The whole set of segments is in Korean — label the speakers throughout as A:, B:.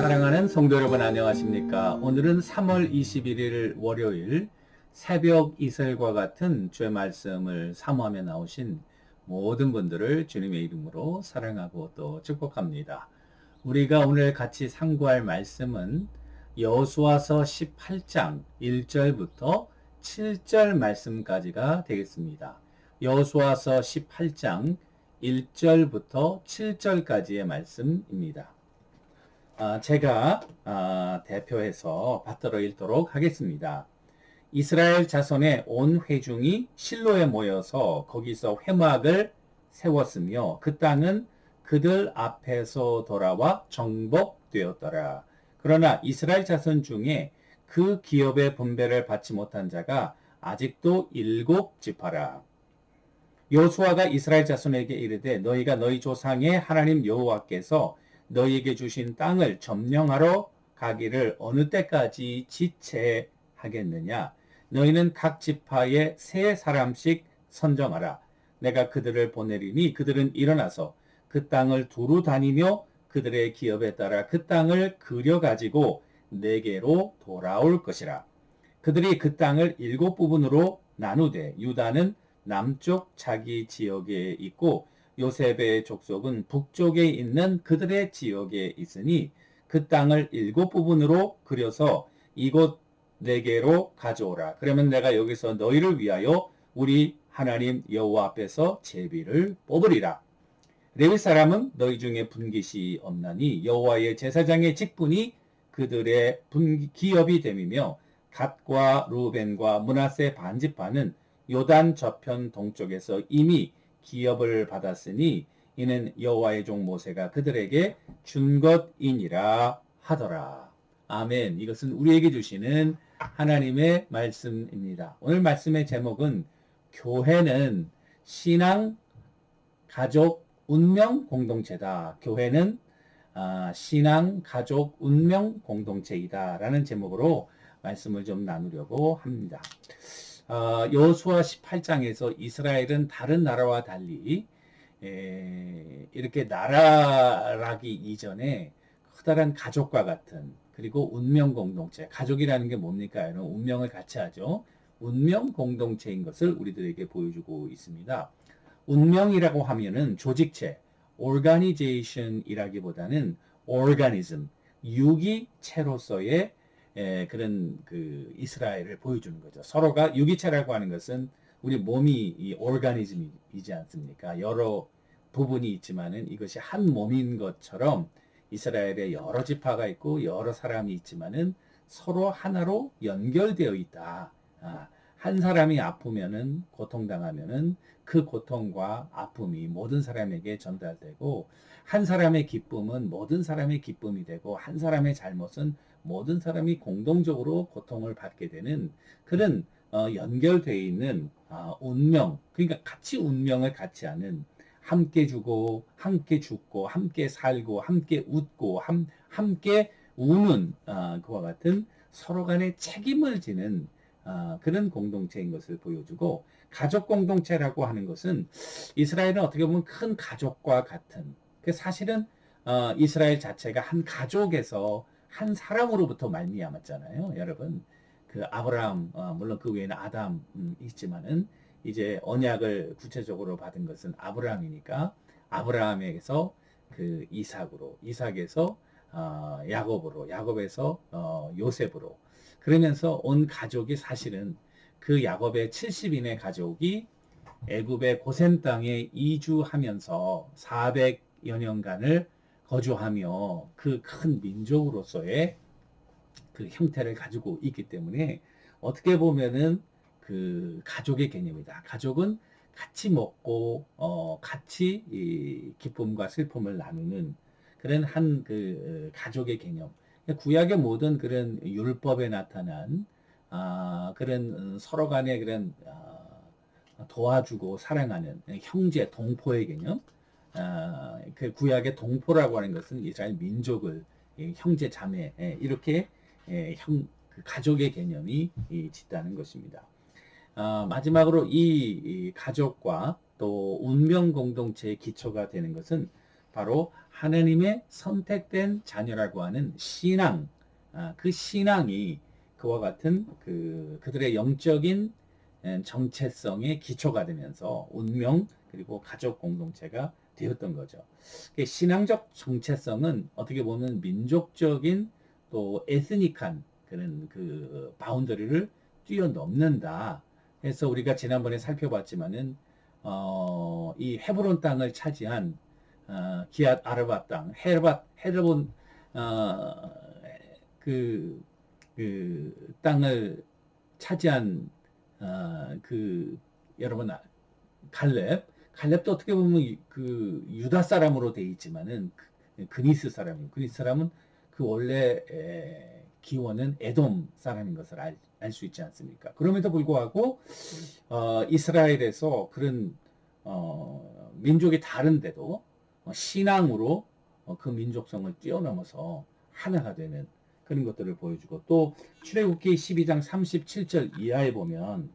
A: 사랑하는 성도 여러분 안녕하십니까? 오늘은 3월 21일 월요일 새벽 이슬과 같은 주의 말씀을 사모하며 나오신 모든 분들을 주님의 이름으로 사랑하고 또 축복합니다. 우리가 오늘 같이 상고할 말씀은 여수와서 18장 1절부터 7절 말씀까지가 되겠습니다. 여수와서 18장 1절부터 7절까지의 말씀입니다. 아, 제가 아, 대표해서 받들어 읽도록 하겠습니다. 이스라엘 자손의 온 회중이 실로에 모여서 거기서 회막을 세웠으며 그 땅은 그들 앞에서 돌아와 정복되었더라. 그러나 이스라엘 자손 중에 그 기업의 분배를 받지 못한 자가 아직도 일곱 지파라. 여호수아가 이스라엘 자손에게 이르되 너희가 너희 조상의 하나님 여호와께서 너희에게 주신 땅을 점령하러 가기를 어느 때까지 지체하겠느냐? 너희는 각 지파에 세 사람씩 선정하라. 내가 그들을 보내리니 그들은 일어나서 그 땅을 두루 다니며 그들의 기업에 따라 그 땅을 그려가지고 내게로 돌아올 것이라. 그들이 그 땅을 일곱 부분으로 나누되 유다는 남쪽 자기 지역에 있고 요셉의 족속은 북쪽에 있는 그들의 지역에 있으니 그 땅을 일곱 부분으로 그려서 이곳 내게로 가져오라. 그러면 내가 여기서 너희를 위하여 우리 하나님 여호와 앞에서 제비를 뽑으리라. 레위 사람은 너희 중에 분깃이 없나니 여호와의 제사장의 직분이 그들의 분 기업이 됨이며 갓과 루벤과 문하세 반지파는 요단 저편 동쪽에서 이미 기업을 받았으니 이는 여호와의 종 모세가 그들에게 준 것이니라 하더라. 아멘. 이것은 우리에게 주시는 하나님의 말씀입니다. 오늘 말씀의 제목은 교회는 신앙, 가족, 운명 공동체다. 교회는 아, 신앙, 가족, 운명 공동체이다 라는 제목으로 말씀을 좀 나누려고 합니다. 어, 여호수아 18장에서 이스라엘은 다른 나라와 달리 에, 이렇게 나라라기 이전에 커다란 가족과 같은 그리고 운명 공동체 가족이라는 게 뭡니까? 이런 운명을 같이 하죠. 운명 공동체인 것을 우리들에게 보여주고 있습니다. 운명이라고 하면은 조직체, organization이라기보다는 organism, 유기체로서의 에, 그런 그 이스라엘을 보여주는 거죠. 서로가 유기체라고 하는 것은 우리 몸이 이 오르가니즘이지 않습니까? 여러 부분이 있지만은 이것이 한 몸인 것처럼 이스라엘에 여러 지파가 있고 여러 사람이 있지만은 서로 하나로 연결되어 있다. 아, 한 사람이 아프면은 고통당하면은 그 고통과 아픔이 모든 사람에게 전달되고 한 사람의 기쁨은 모든 사람의 기쁨이 되고 한 사람의 잘못은 모든 사람이 공동적으로 고통을 받게 되는 그런 어, 연결되어 있는 어, 운명, 그러니까 같이 운명을 같이 하는 함께 주고 함께 죽고 함께 살고 함께 웃고 함, 함께 우는 어, 그와 같은 서로 간의 책임을 지는 어, 그런 공동체인 것을 보여주고 가족 공동체라고 하는 것은 이스라엘은 어떻게 보면 큰 가족과 같은 그 사실은 어, 이스라엘 자체가 한 가족에서 한 사람으로부터 말미암았잖아요, 여러분. 그 아브라함 어, 물론 그 외에는 아담 음, 있지만은 이제 언약을 구체적으로 받은 것은 아브라함이니까 아브라함에게서 그 이삭으로 이삭에서 어, 야곱으로 야곱에서 어, 요셉으로 그러면서 온 가족이 사실은 그 야곱의 70인의 가족이 애굽의 고센 땅에 이주하면서 400여 년간을 거주하며 그 큰 민족으로서의 그 형태를 가지고 있기 때문에 어떻게 보면은 그 가족의 개념이다. 가족은 같이 먹고 어 같이 이 기쁨과 슬픔을 나누는 그런 한 그 가족의 개념. 구약의 모든 그런 율법에 나타난 아 그런 서로 간의 그런 아, 도와주고 사랑하는 형제 동포의 개념. 아, 그 구약의 동포라고 하는 것은 이스라엘 민족을 예, 형제 자매 예, 이렇게 예, 형, 그 가족의 개념이 짙다는 것입니다. 아, 마지막으로 이, 이 가족과 또 운명 공동체의 기초가 되는 것은 바로 하나님의 선택된 자녀라고 하는 신앙, 아, 그 신앙이 그와 같은 그 그들의 영적인 에, 정체성의 기초가 되면서 운명 그리고 가족 공동체가 되었던 거죠. 그 신앙적 정체성은 어떻게 보면 민족적인 또 에스닉한 그런 그 바운더리를 뛰어넘는다. 해서 우리가 지난번에 살펴봤지만은 어, 이 헤브론 땅을 차지한 어, 기앗 아르바 땅, 헤르바 헤르본 어, 그, 그 땅을 차지한 어, 그 여러분 아, 갈렙 갈렙도 어떻게 보면 이- 그 유다 사람으로 돼 있지만은 그- 그니스 사람이 그니스 사람은 그 원래 에, 기원은 에돔 사람인 것을 알 수 있지 않습니까? 그럼에도 불구하고 어, 이스라엘에서 그런 어, 민족이 다른데도 어, 신앙으로 어, 그 민족성을 뛰어넘어서 하나가 되는 그런 것들을 보여주고 또 출애굽기 12장 37절 이하에 보면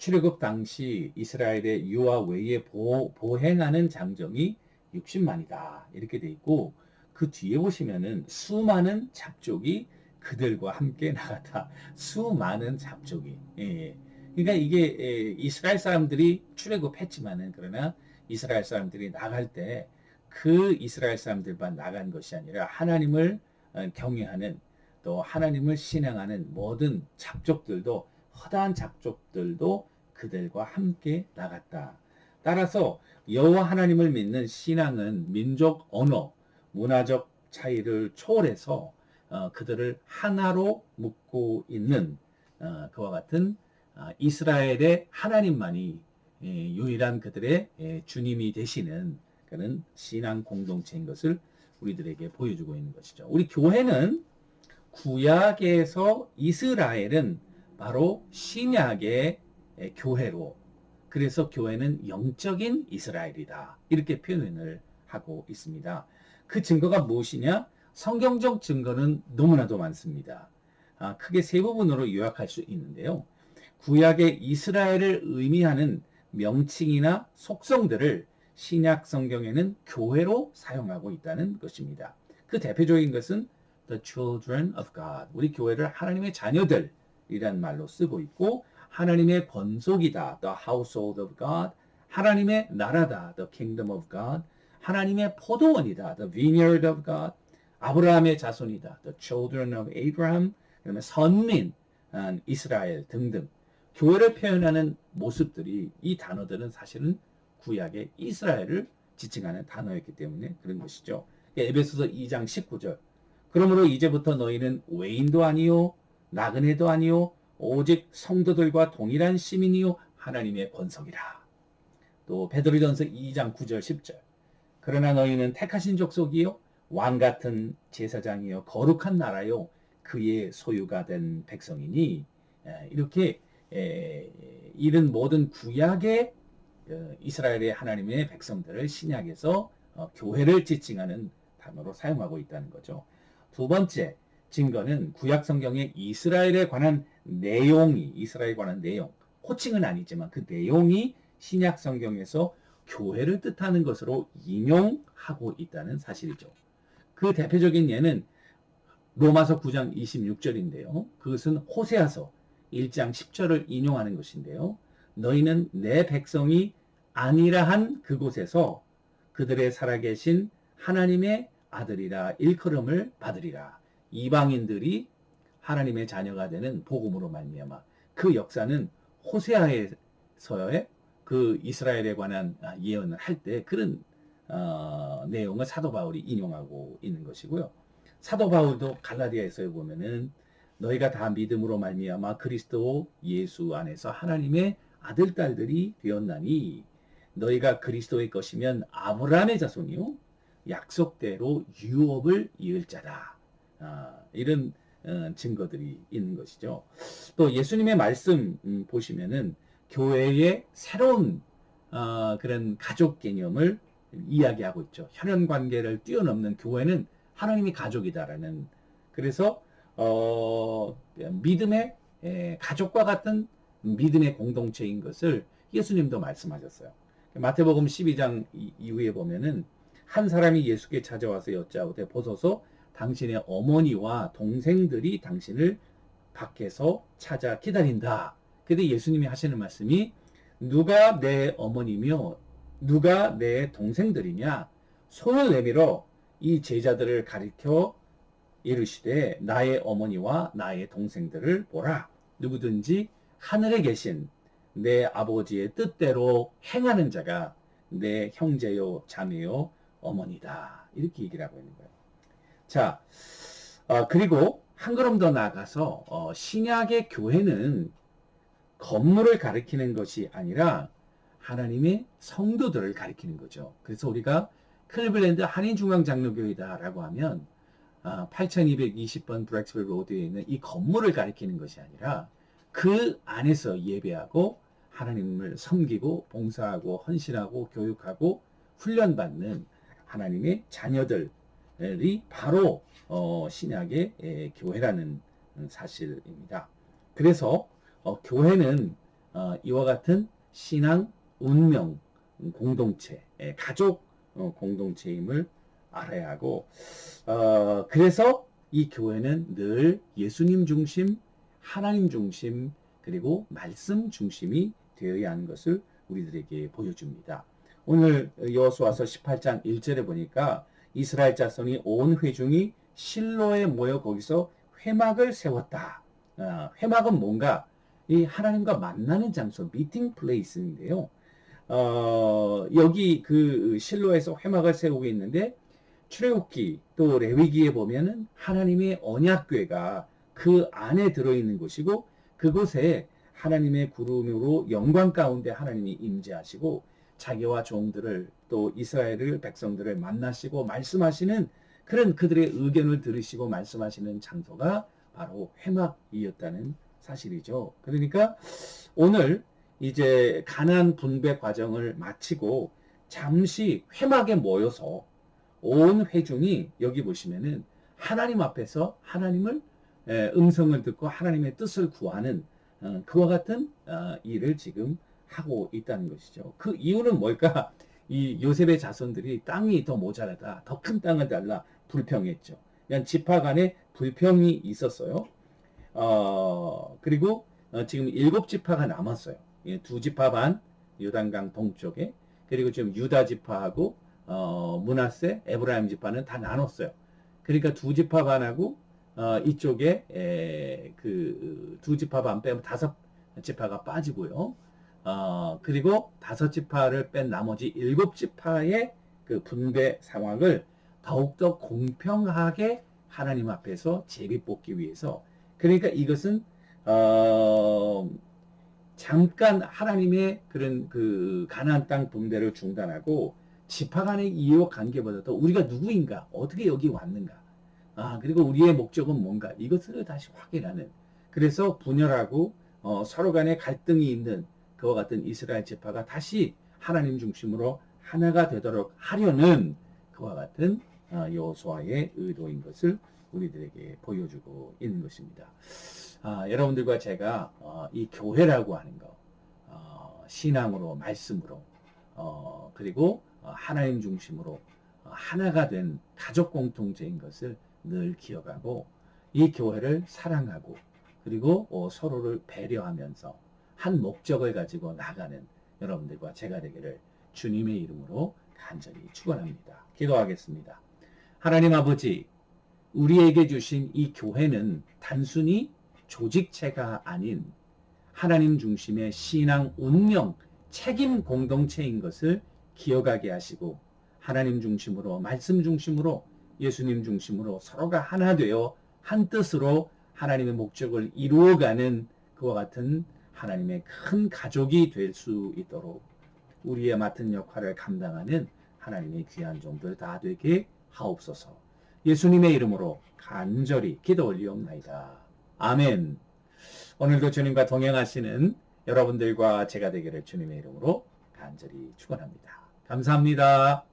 A: 출애굽 당시 이스라엘의 유아 외에 보, 보행하는 장정이 60만이다. 이렇게 돼 있고 그 뒤에 보시면은 수많은 잡족이 그들과 함께 나갔다. 수많은 잡족이. 예. 그러니까 이게 예, 이스라엘 사람들이 출애굽했지만은 그러나 이스라엘 사람들이 나갈 때 그 이스라엘 사람들만 나간 것이 아니라 하나님을 어, 경외하는 또 하나님을 신앙하는 모든 잡족들도 허다한 잡족들도 그들과 함께 나갔다. 따라서 여호와 하나님을 믿는 신앙은 민족 언어, 문화적 차이를 초월해서 어, 그들을 하나로 묶고 있는 어, 그와 같은 아, 이스라엘의 하나님만이 예, 유일한 그들의 예, 주님이 되시는 그런 신앙 공동체인 것을 우리들에게 보여주고 있는 것이죠. 우리 교회는 구약에서 이스라엘은 바로 신약의 예, 교회로 그래서 교회는 영적인 이스라엘이다. 이렇게 표현을 하고 있습니다. 그 증거가 무엇이냐? 성경적 증거는 너무나도 많습니다. 아, 크게 세 부분으로 요약할 수 있는데요. 구약의 이스라엘을 의미하는 명칭이나 속성들을 신약 성경에는 교회로 사용하고 있다는 것입니다. 그 대표적인 것은 the children of God. 우리 교회를 하나님의 자녀들이란 말로 쓰고 있고 하나님의 권속이다. the household of God. 하나님의 나라다. the kingdom of God. 하나님의 포도원이다. the vineyard of God. 아브라함의 자손이다. the children of Abraham. 그다음에 선민, 아, 이스라엘 등등. 교회를 표현하는 모습들이 이 단어들은 사실은 구약의 이스라엘을 지칭하는 단어였기 때문에 그런 것이죠. 에베소서 2장 19절. 그러므로 이제부터 너희는 외인도 아니요 나그네도 아니요 오직 성도들과 동일한 시민이요 하나님의 권속이라. 또 베드로전서 2장 9절 10절. 그러나 너희는 택하신 족속이요 왕 같은 제사장이요 거룩한 나라요 그의 소유가 된 백성이니 에, 이렇게 에, 이런 모든 구약의 어, 이스라엘의 하나님의 백성들을 신약에서 어, 교회를 지칭하는 단어로 사용하고 있다는 거죠. 두 번째 증거는 구약 성경의 이스라엘에 관한 내용이 이스라엘에 관한 내용 호칭은 아니지만 그 내용이 신약 성경에서 교회를 뜻하는 것으로 인용하고 있다는 사실이죠. 그 대표적인 예는 로마서 9장 26절인데요. 그것은 호세아서 1장 10절을 인용하는 것인데요. 너희는 내 백성이 아니라 한 그곳에서 그들의 살아계신 하나님의 아들이라 일컬음을 받으리라. 이방인들이 하나님의 자녀가 되는 복음으로 말미암아 그 역사는 호세아에서의 그 이스라엘에 관한 예언을 할 때 그런 어, 내용을 사도 바울이 인용하고 있는 것이고요. 사도 바울도 갈라디아에서 보면은 너희가 다 믿음으로 말미암아 그리스도 예수 안에서 하나님의 아들 딸들이 되었나니 너희가 그리스도의 것이면 아브라함의 자손이요 약속대로 유업을 이을 자다. 아, 이런 어, 증거들이 있는 것이죠. 또 예수님의 말씀 음, 보시면은 교회의 새로운 어, 그런 가족 개념을 이야기하고 있죠. 혈연 관계를 뛰어넘는 교회는 하나님이 가족이다라는 그래서 어, 믿음의 에, 가족과 같은 믿음의 공동체인 것을 예수님도 말씀하셨어요. 마태복음 12장 이- 이후에 보면은 한 사람이 예수께 찾아와서 여짜오되 보소서 당신의 어머니와 동생들이 당신을 밖에서 찾아 기다린다. 근데 예수님이 하시는 말씀이 누가 내 어머니며 누가 내 동생들이냐 손을 내밀어 이 제자들을 가리켜 이르시되 나의 어머니와 나의 동생들을 보라 누구든지 하늘에 계신 내 아버지의 뜻대로 행하는 자가 내 형제요 자매요 어머니다 이렇게 얘기를 하고 있는 거예요. 자 어, 그리고 한 걸음 더 나아가서 어, 신약의 교회는 건물을 가리키는 것이 아니라 하나님의 성도들을 가리키는 거죠. 그래서 우리가 클리블랜드 한인중앙장로교회다라고 하면 아, 8220번 브렉스벨 로드에 있는 이 건물을 가리키는 것이 아니라 그 안에서 예배하고 하나님을 섬기고 봉사하고 헌신하고 교육하고 훈련받는 하나님의 자녀들 이 바로 어, 신약의 에, 교회라는 사실입니다. 그래서 어, 교회는 어, 이와 같은 신앙, 운명, 공동체, 에, 가족 어, 공동체임을 알아야 하고 어, 그래서 이 교회는 늘 예수님 중심, 하나님 중심, 그리고 말씀 중심이 되어야 하는 것을 우리들에게 보여줍니다. 오늘 여호수아서 18장 1절에 보니까 이스라엘 자손이 온 회중이 실로에 모여 거기서 회막을 세웠다. 어, 회막은 뭔가 이 하나님과 만나는 장소, 미팅 플레이스인데요. 어, 여기 그 실로에서 회막을 세우고 있는데 출애굽기 또 레위기에 보면은 하나님의 언약궤가 그 안에 들어 있는 곳이고 그곳에 하나님의 구름으로 영광 가운데 하나님이 임재하시고 자기와 종들을 또 이스라엘을 백성들을 만나시고 말씀하시는 그런 그들의 의견을 들으시고 말씀하시는 장소가 바로 회막이었다는 사실이죠. 그러니까 오늘 이제 가난 분배 과정을 마치고 잠시 회막에 모여서 온 회중이 여기 보시면은 하나님 앞에서 하나님을 음성을 듣고 하나님의 뜻을 구하는 어, 그와 같은 어, 일을 지금 하고 있다는 것이죠. 그 이유는 뭘까? 이 요셉의 자손들이 땅이 더 모자라다, 더 큰 땅을 달라 불평했죠. 그냥 지파 간에 불평이 있었어요. 어, 그리고 어, 지금 일곱 지파가 남았어요. 예, 두 지파 반 요단강 동쪽에 그리고 지금 유다 지파하고 어, 문하세 에브라임 지파는 다 나눴어요. 그러니까 두 지파 반하고 어, 이쪽에 그 두 지파 반 빼면 다섯 지파가 빠지고요. 어, 그리고 다섯 지파를 뺀 나머지 일곱 지파의 그 분배 상황을 더욱더 공평하게 하나님 앞에서 제비 뽑기 위해서. 그러니까 이것은 어, 잠깐 하나님의 그런 그 가나안 땅 분배를 중단하고 지파 간의 이해 관계보다도 우리가 누구인가 어떻게 여기 왔는가. 아 그리고 우리의 목적은 뭔가. 이것을 다시 확인하는. 그래서 분열하고 어, 서로 간에 갈등이 있는 그와 같은 이스라엘 지파가 다시 하나님 중심으로 하나가 되도록 하려는 그와 같은 어, 여호수아의 의도인 것을 우리들에게 보여주고 있는 것입니다. 아, 여러분들과 제가 어, 이 교회라고 하는 거 어, 신앙으로 말씀으로 어, 그리고 어, 하나님 중심으로 어, 하나가 된 가족 공통체인 것을 늘 기억하고 이 교회를 사랑하고 그리고 어, 서로를 배려하면서 한 목적을 가지고 나가는 여러분들과 제가 되기를 주님의 이름으로 간절히 축원합니다. 기도하겠습니다. 하나님 아버지 우리에게 주신 이 교회는 단순히 조직체가 아닌 하나님 중심의 신앙 운명 책임 공동체인 것을 기억하게 하시고 하나님 중심으로 말씀 중심으로 예수님 중심으로 서로가 하나 되어 한 뜻으로 하나님의 목적을 이루어가는 그와 같은 하나님의 큰 가족이 될 수 있도록 우리의 맡은 역할을 감당하는 하나님의 귀한 종들 다 되게 하옵소서. 예수님의 이름으로 간절히 기도 올리옵나이다. 아멘. 오늘도 주님과 동행하시는 여러분들과 제가 되기를 주님의 이름으로 간절히 축원합니다. 감사합니다.